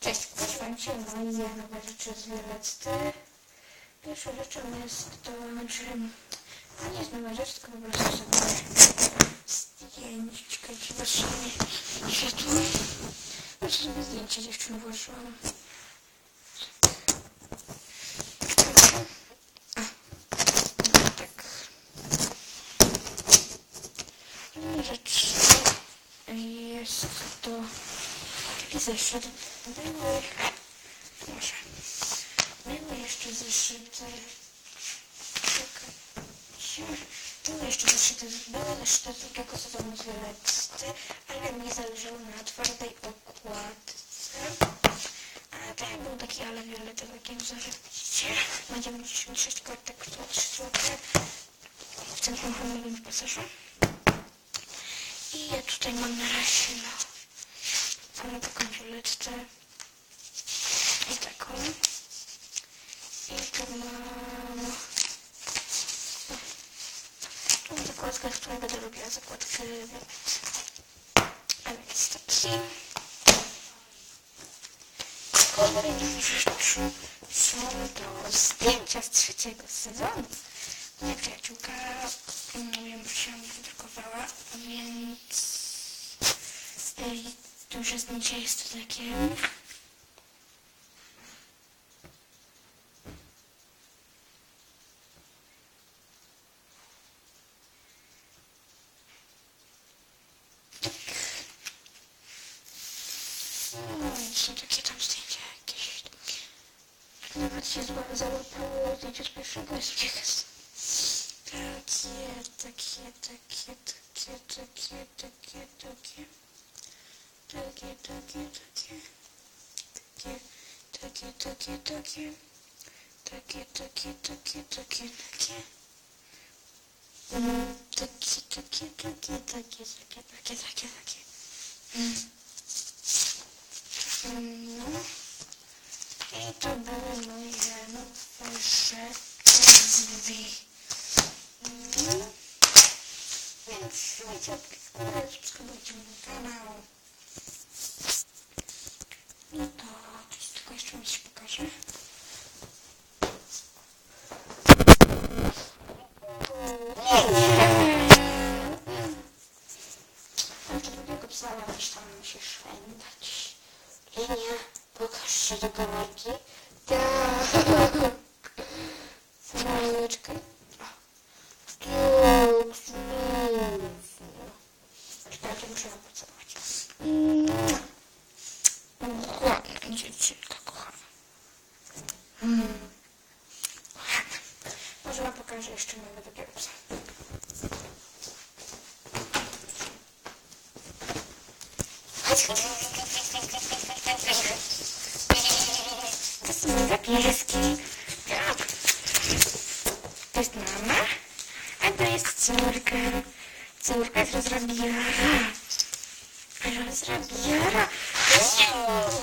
Cześć, pokażę Ci analizę nowe rzeczy z Wielecty. Pierwszą rzeczą jest to, że to nie jest nowa rzecz, tylko po prostu sobie zdjęć. Czekajcie, patrzcie mi światło. Znaczy sobie zdjęcie dziewczyny włożyłam. Tak. Rzecz jest to taki zeszyt. Były, może, były jeszcze zeszyty. Czekajcie. Były jeszcze zeszyty, były zeszyty drugiego sezonu z Wielecty, ale mi zależało na twardej okładce. A ten był taki ale fioletowy, taki wzorek, widzicie? Ma 96 kartek, które 3 zł. W centrum handlowym w pasażu. I ja tutaj mam na razie no, ale taką fioletę i taką. I tu mam zakładkę, którą będę robiła zakładkę. A więc taki. Kolejną rzeczą są to zdjęcia z trzeciego sezonu. Moja przyjaciółka, nie wiem, się wydrukowała, więc duże zdjęcie jest to takie. Takie tam zdjęcia jakieś. Nawet się zła- załapało zdjęcie z pierwszego jest. Takie, takie, takie, takie, takie, takie, takie. Takie, takie, takie. Takie, takie, takie, takie. Takie, takie, takie, takie, takie. Mm, Takie, takie, takie, takie, takie, takie, takie, takie. Mm. Mm, No. I to były moje z drzwi. No. Więc słuchajcie, składajcie, subskrybujcie mój kanał. No to coś tylko jeszcze mi się pokaże. Gdzieś tam musisz szwendać. Linia, pokaż się do kamerki. Tak. Smajeczkę. Tak, muszę ją pocałować. Ładne dziewczynka, kochana. Kochana. Może wam pokażę jeszcze mojego drugiego psa. Chodź, chodź. To są moje zapieski. Tak. To jest mama, a to jest córka. Córka jest rozrabiara. Rozrabiara.